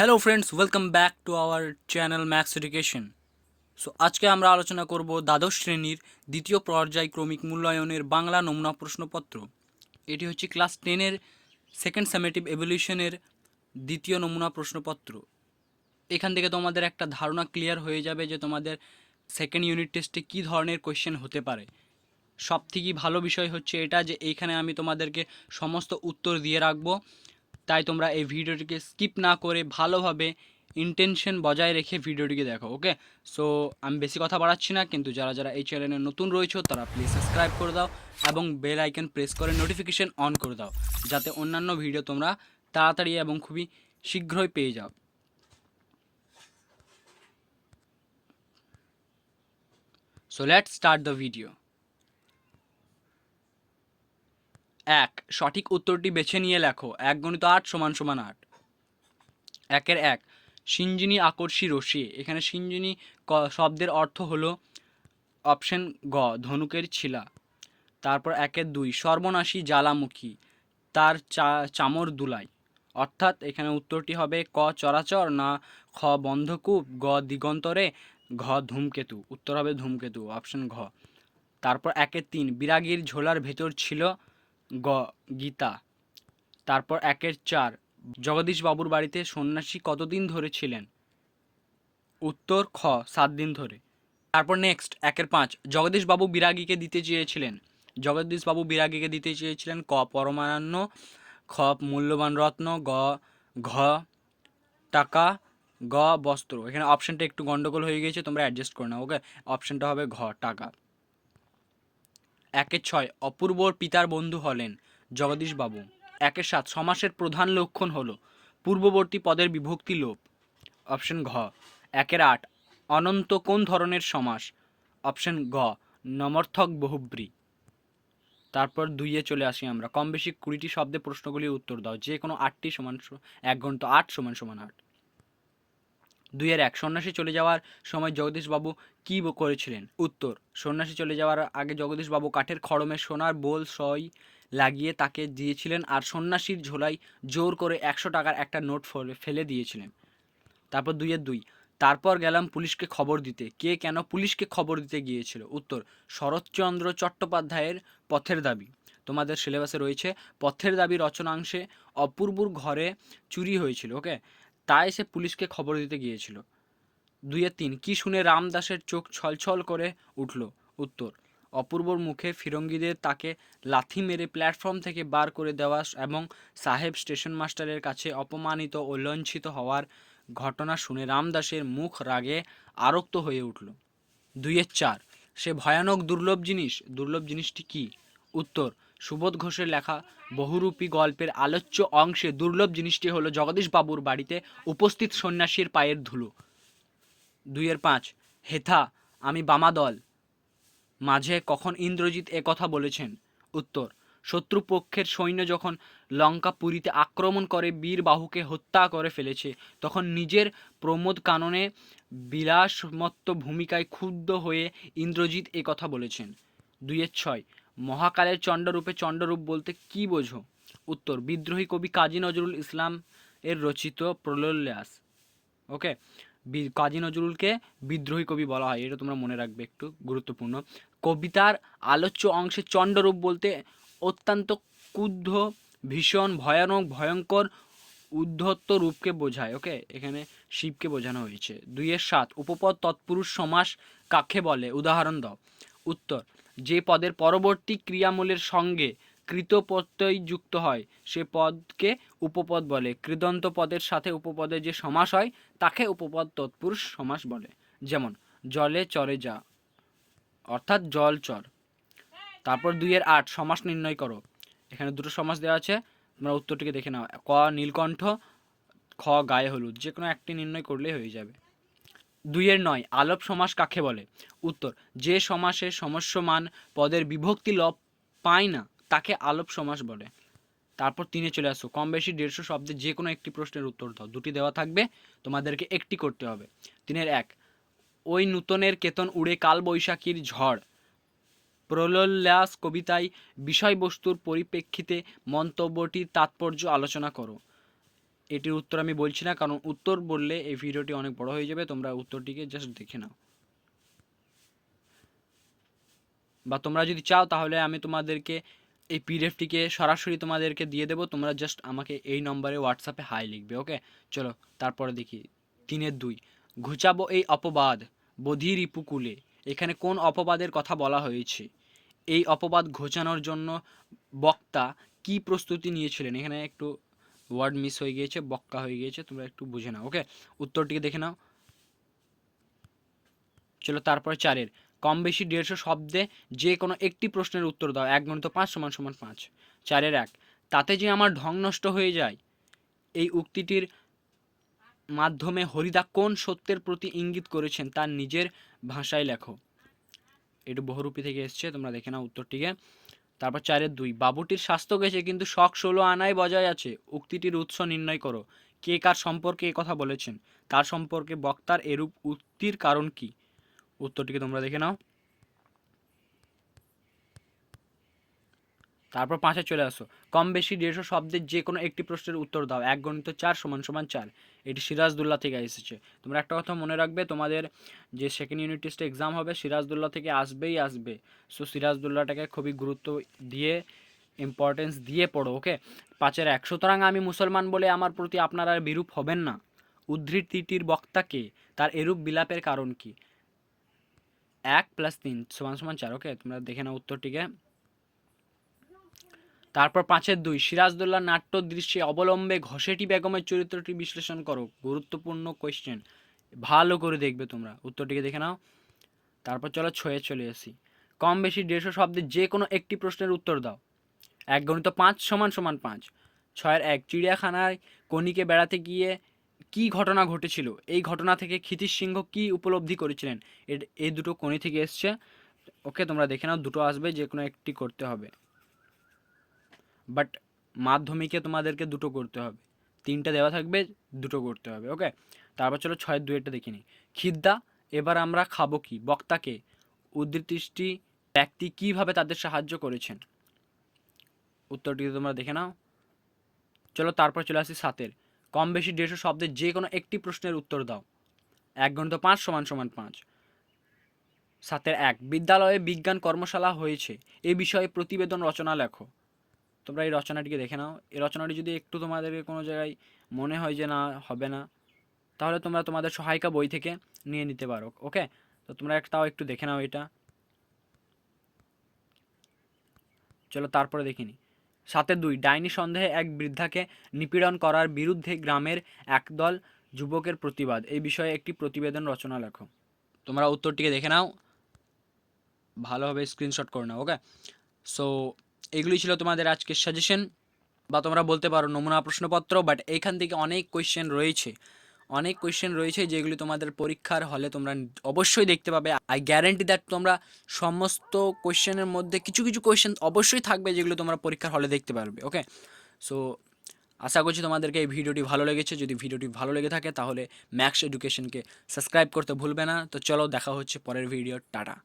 Hello friends welcome back to our channel Max Education so আজকে আমরা আলোচনা করব দ্বাদশ শ্রেণির দ্বিতীয় পর্যায়ক্রমিক মূল্যায়নের বাংলা নমুনা প্রশ্নপত্র। এটি হচ্ছে ক্লাস টেনের সেকেন্ড সেমেটিভ এভলিউশনের দ্বিতীয় নমুনা প্রশ্নপত্র। এখান থেকে তোমাদের একটা ধারণা ক্লিয়ার হয়ে যাবে যে তোমাদের সেকেন্ড ইউনিট টেস্টে কী ধরনের কোয়েশ্চেন হতে পারে। সব থেকে ভালো বিষয় হচ্ছে এটা যে এইখানে আমি তোমাদেরকে সমস্ত উত্তর দিয়ে রাখব। তাই তোমরা এই ভিডিওটিকে স্কিপ না করে ভালোভাবে ইন্টেনশন বজায় রেখে ভিডিওটিকে দেখো ওকে সো আমি বেশি কথা বাড়াচ্ছি না, কিন্তু যারা যারা এই চ্যানেলে নতুন রয়েছে, তারা প্লিজ সাবস্ক্রাইব করে দাও এবং বেল আইকন প্রেস করে নোটিফিকেশন অন করে দাও, যাতে অন্যান্য ভিডিও তোমরা তাড়াতাড়ি এবং খুবই শীঘ্রই পেয়ে যাও। So let start the video এক, সঠিক উত্তরটি বেছে নিয়ে লেখো। এক গণিত আট সমান সমান আট। একের এক সিঞ্জিনী আকর্ষী রশ্মি। এখানে সিঞ্জিনী ক- শব্দের অর্থ হলো অপশন গ, ধনুকের ছিলা। তারপর একের দুই, সর্বনাশী জ্বালামুখী, তার চা, চামর দুলাই। অর্থাৎ এখানে উত্তরটি হবে ক, চরাচর না খ, বন্ধকূপ, গ, দিগন্তরে, ঘ, ধূমকেতু। উত্তর হবে ধূমকেতু, অপশন ঘ। তারপর একের তিন, বিরাগীর ঝোলার ভেতর ছিল গ, গীতা। তারপর একের চার, জগদীশ বাবুর বাড়িতে সন্ন্যাসী কতদিন ধরে ছিলেন? উত্তর, খ, সাত দিন ধরে। তারপর নেক্সট একের পাঁচ, জগদীশ বাবু বিরাগীকে দিতে চেয়েছিলেন। জগদীশ বাবু বিরাগীকে দিতে চেয়েছিলেন ক পরমাণন্য খ, মূল্যবান রত্ন, গ, ঘ, টাকা, গ, বস্ত্র। এখানে অপশানটা একটু গন্ডগোল হয়ে গিয়েছে, তোমরা অ্যাডজাস্ট করে নাও ওকে অপশনটা হবে ঘ, টাকা। একের ছয় অপূর্বর পিতার বন্ধু হলেন জগদীশ বাবু। একের সাত সমাসের প্রধান লক্ষণ হল পূর্ববর্তী পদের বিভক্তি লোপ। অপশন ঘ, একের আট অনন্ত কোন ধরনের সমাস? অপশন গ, নমর্থক বহুব্রী। তারপর দুইয়ে চলে আসি আমরা। কম বেশি কুড়িটি শব্দে প্রশ্নগুলির উত্তর দাও। যে কোনো আটটি সমান এক ঘণ্টা আট সমান সমান আট। দুইয়ের এক। সন্ন্যাসী চলে যাওয়ার সময় জগদীশবাবু কী করেছিলেন? উত্তর, সন্ন্যাসী চলে যাওয়ার আগে জগদীশবাবু কাঠের খড়মে সোনার বোল সই লাগিয়ে তাকে দিয়েছিলেন আর সন্ন্যাসীর ঝোলাই জোর করে একশো টাকার একটা নোট ফলে ফেলে দিয়েছিলেন। তারপর দুই দুইয়ের দুই। তারপর গেলাম পুলিশকে খবর দিতে। কে কেন পুলিশকে খবর দিতে গিয়েছিল? উত্তর, শরৎচন্দ্র চট্টোপাধ্যায়ের পথের দাবি। তোমাদের সিলেবাসে রয়েছে, পথের দাবি রচনাংশে অপূর্বর ঘরে চুরি হয়েছিল ওকে তাই সে পুলিশকে খবর দিতে গিয়েছিল। দুইয়ের তিন, কি শুনে রামদাসের চোখ ছলছল করে উঠল? উত্তর, অপূর্বর মুখে ফিরঙ্গিদের তাকে লাথি মেরে প্ল্যাটফর্ম থেকে বার করে দেওয়া এবং সাহেব স্টেশন মাস্টারের কাছে অপমানিত ও লঞ্ছিত হওয়ার ঘটনা শুনে রামদাসের মুখ রাগে আরক্ত হয়ে উঠল। দুইয়ের চার, সে ভয়ানক দুর্লভ জিনিস, দুর্লভ জিনিসটি কি? উত্তর সুবোধ ঘোষের লেখা বহুরূপী গল্পের আলোচ্য অংশে দুর্লভ জিনিসটি হলো জগদীশ বাবুর বাড়িতে উপস্থিত সন্ন্যাসীর পায়ের ধুলো। দুইয়ের পাঁচ হেথা আমি বামাদল। মাঝে কখন ইন্দ্রজিৎ কথা বলেছেন? উত্তর, শত্রুপক্ষের সৈন্য যখন লঙ্কা পুরীতে আক্রমণ করে বীর বাহুকে হত্যা করে ফেলেছে, তখন নিজের প্রমোদ কাননে বিলাসমত্ত ভূমিকায় ক্ষুব্ধ হয়ে ইন্দ্রজিৎ এ কথা বলেছেন। দুইয়ের ছয় মহাকালের চণ্ডরূপে চণ্ডরূপ বলতে কি বোঝো? উত্তর, বিদ্রোহী কবি কাজী নজরুল ইসলাম এর রচিত প্রলোল্লাস ওকে কাজী নজরুলকে বিদ্রোহী কবি বলা হয়, এটা তোমরা মনে রাখবে একটু, গুরুত্বপূর্ণ। কবিতার আলোচ্য অংশে চণ্ডরূপ বলতে অত্যন্ত ক্রুদ্ধ, ভীষণ, ভয়ানক, ভয়ঙ্কর উদ্ধত্ত রূপকে বোঝায়। ওকে এখানে শিবকে বোঝানো হয়েছে। দুইয়ের সাত, উপপদ, তৎপুরুষ, সমাস কাকে বলে? উদাহরণ দাও। উত্তর যে পদের পরবর্তী ক্রিয়ামূলের সঙ্গে কৃত প্রত্যয় যুক্ত হয়, সে পদকে উপপদ বলে। কৃদন্ত পদের সাথে উপপদের যে সমাস হয়, তাকে উপপদ তৎপুরুষ সমাস বলে। যেমন, জলে চরে যা, অর্থাৎ জল চর। তারপর দুইয়ের আট, সমাস নির্ণয় করো। এখানে দুটো সমাস দেওয়া আছে, তোমরা উত্তরটিকে দেখে নাও। ক, নীলকণ্ঠ, খ, গায়ে হলুদ। যে কোনো একটি নির্ণয় করলেই হয়ে যাবে। দুইয়ের নয়, আলোপ সমাস কাকে বলে? উত্তর, যে সমাসে সমস্যমান পদের বিভক্তি লব পায় না, তাকে আলোপ সমাস বলে। তারপর তিনে চলে আসো কম বেশি দেড়শো শব্দে যে কোনো একটি প্রশ্নের উত্তর দাও, দুটি দেওয়া থাকবে, তোমাদেরকে একটি করতে হবে। তিনের এক, ওই নূতনের কেতন উড়ে কাল বৈশাখীর ঝড়। প্রলোল্লাস কবিতায় বিষয়বস্তুর পরিপ্রেক্ষিতে মন্তব্যটির তাৎপর্য আলোচনা করো। এটির উত্তর আমি বলছি না, কারণ উত্তর বললে এই ভিডিওটি অনেক বড় হয়ে যাবে, তোমরা উত্তরটিকে জাস্ট দেখে নাও। বা তোমরা যদি চাও, তাহলে আমি তোমাদেরকে এই পিডিএফটিকে সরাসরি তোমাদেরকে দিয়ে দেবো, তোমরা জাস্ট আমাকে এই নম্বরে হোয়াটসঅ্যাপে হাই লিখবে ওকে চলো, তারপরে দেখি। তিনের দুই, ঘুচাবো এই অপবাদ, বধির ইপুকুলে এখানে কোন অপবাদের কথা বলা হয়েছে? এই অপবাদ ঘোচানোর জন্য বক্তা কি প্রস্তুতি নিয়েছিলেন? এখানে একটু ওয়ার্ড মিস হয়ে গিয়েছে, বক্কা হয়ে গিয়েছে, তোমরা একটু বুঝে নাও ওকে উত্তরটিকে দেখে নাও। চলো তারপরে চারের। কম বেশি দেড়শো শব্দে যে কোনো একটি প্রশ্নের উত্তর দাও, এক গণিত পাঁচ সমান সমান পাঁচ। চারের এক, তাতে যে আমার ঢং নষ্ট হয়ে যায়, এই উক্তিটির মাধ্যমে হরিদা কোন সত্যের প্রতি ইঙ্গিত করেছেন তার নিজের ভাষায় লেখো। একটু বহুরূপী থেকে এসছে, তোমরা দেখে নাও উত্তরটিকে। তারপর চারের দুই, বাবুটির স্বাস্থ্য গেছে কিন্তু শখ ষোলো আনায় বজায় আছে। উক্তিটির উৎস নির্ণয় করো। কে কার সম্পর্কে এ কথা বলেছেন? তার সম্পর্কে বক্তার এরূপ উক্তির কারণ কি? উত্তরটিকে তোমরা দেখে নাও। তারপর পাঁচে চলে আসো। কম বেশি দেড়শো শব্দের যে কোনো একটি প্রশ্নের উত্তর দাও। এক গণিত চার সমান সমান চার। এটি সিরাজদুল্লাহ থেকে এসেছে। তোমরা একটা কথা মনে রাখবে, তোমাদের যে সেকেন্ড ইউনিট টেস্টে এক্সাম হবে, সিরাজদুল্লাহ থেকে আসবেই আসবে। সো সিরাজদুল্লাহটাকে খুবই গুরুত্ব দিয়ে ইম্পর্টেন্স দিয়ে পড়ো ওকে পাঁচের এক। সুতরাং আমি মুসলমান বলে আমার প্রতি আপনারা আর বিরূপ হবেন না। উদ্ধৃতিটির বক্তাকে তার এরূপ বিলাপের কারণ কি? এক প্লাস তিন সমান সমান চার ওকে তোমরা দেখে নাও উত্তরটিকে। তারপর পাঁচের দুই সিরাজদৌল্লাহ নাট্য দৃশ্যে অবলম্বে ঘষেটি বেগমের চরিত্রটি বিশ্লেষণ করো। গুরুত্বপূর্ণ কোয়েশ্চেন ভালো করে দেখবে তোমরা। উত্তরটিকে দেখে নাও। তারপর চলো ছয়ে চলে আসি। কম বেশি দেড়শো শব্দে যে কোনো একটি প্রশ্নের উত্তর দাও। এক গণিত পাঁচ সমান সমান পাঁচ। ছয়ের এক, চিড়িয়াখানায় কণিকে বেড়াতে গিয়ে কি ঘটনা ঘটেছিল? এই ঘটনা থেকে ক্ষিতিশ সিংহ কি উপলব্ধি করেছিলেন? এই দুটো কণি থেকে এসছে। ওকে তোমরা দেখে নাও, দুটো আসবে যে কোনো একটি করতে হবে। বাট মাধ্যমিকে তোমাদেরকে দুটো করতে হবে। তিনটা দেওয়া থাকবে, দুটো করতে হবে ওকে তারপর চলো ছয়ের দুয়েরটা দেখে নিই। খিদ্দা, এবার আমরা খাব কি? বক্তাকে। উদ্ধৃতিটি ব্যক্তি কীভাবে তাদের সাহায্য করেছেন? উত্তরটি তোমরা দেখে নাও। চলো তারপর চলে আসি সাতের। কম বেশি দেড়শো শব্দের যে কোনো একটি প্রশ্নের উত্তর দাও। এক ঘণ্টা পাঁচ সমান সমান পাঁচ। সাতের এক। বিদ্যালয়ে বিজ্ঞান কর্মশালা হয়েছে। এ বিষয়ে প্রতিবেদন রচনা লেখো। তোমরা এই রচনাটিকে দেখে নাও। এই রচনাটি যদি একটু তোমাদেরকে কোনো জায়গায় মনে হয় যে না, হবে না, তাহলে তোমরা তোমাদের সহায়িকা বই থেকে নিয়ে নিতে পারো, ওকে? তো তোমরা তাও একটু দেখে নাও এটা। চলো তারপরে দেখিনি সাথে দুই, ডাইনি সন্দেহে এক বৃদ্ধাকে নিপীড়ন করার বিরুদ্ধে গ্রামের একদল যুবকের প্রতিবাদ। এই বিষয়ে একটি প্রতিবেদন রচনা লেখো। তোমরা উত্তরটিকে দেখে নাও। ভালোভাবে স্ক্রিনশট করে নাও, ওকে? সো এগুলি ছিল তোমাদের আজকের সাজেশন বা তোমরা বলতে পারো নমুনা প্রশ্নপত্র বাট এইখান থেকে অনেক কোয়েশ্চেন রয়েছে। অনেক কোয়েশ্চেন রয়েছে যেগুলি তোমাদের পরীক্ষার হলে তোমরা অবশ্যই দেখতে পাবে। আই গ্যারেন্টি দ্যাট তোমরা সমস্ত কোয়েশ্চেনের মধ্যে কিছু কিছু কোয়েশ্চেন অবশ্যই থাকবে যেগুলো তোমরা পরীক্ষার হলে দেখতে পারবে ওকে সো আশা করছি তোমাদেরকে এই ভিডিওটি ভালো লেগেছে। যদি ভিডিওটি ভালো লেগে থাকে তাহলে ম্যাক্স এডুকেশনকে সাবস্ক্রাইব করতে ভুলবে না। তো চলো দেখা হচ্ছে পরের ভিডিও টাটা।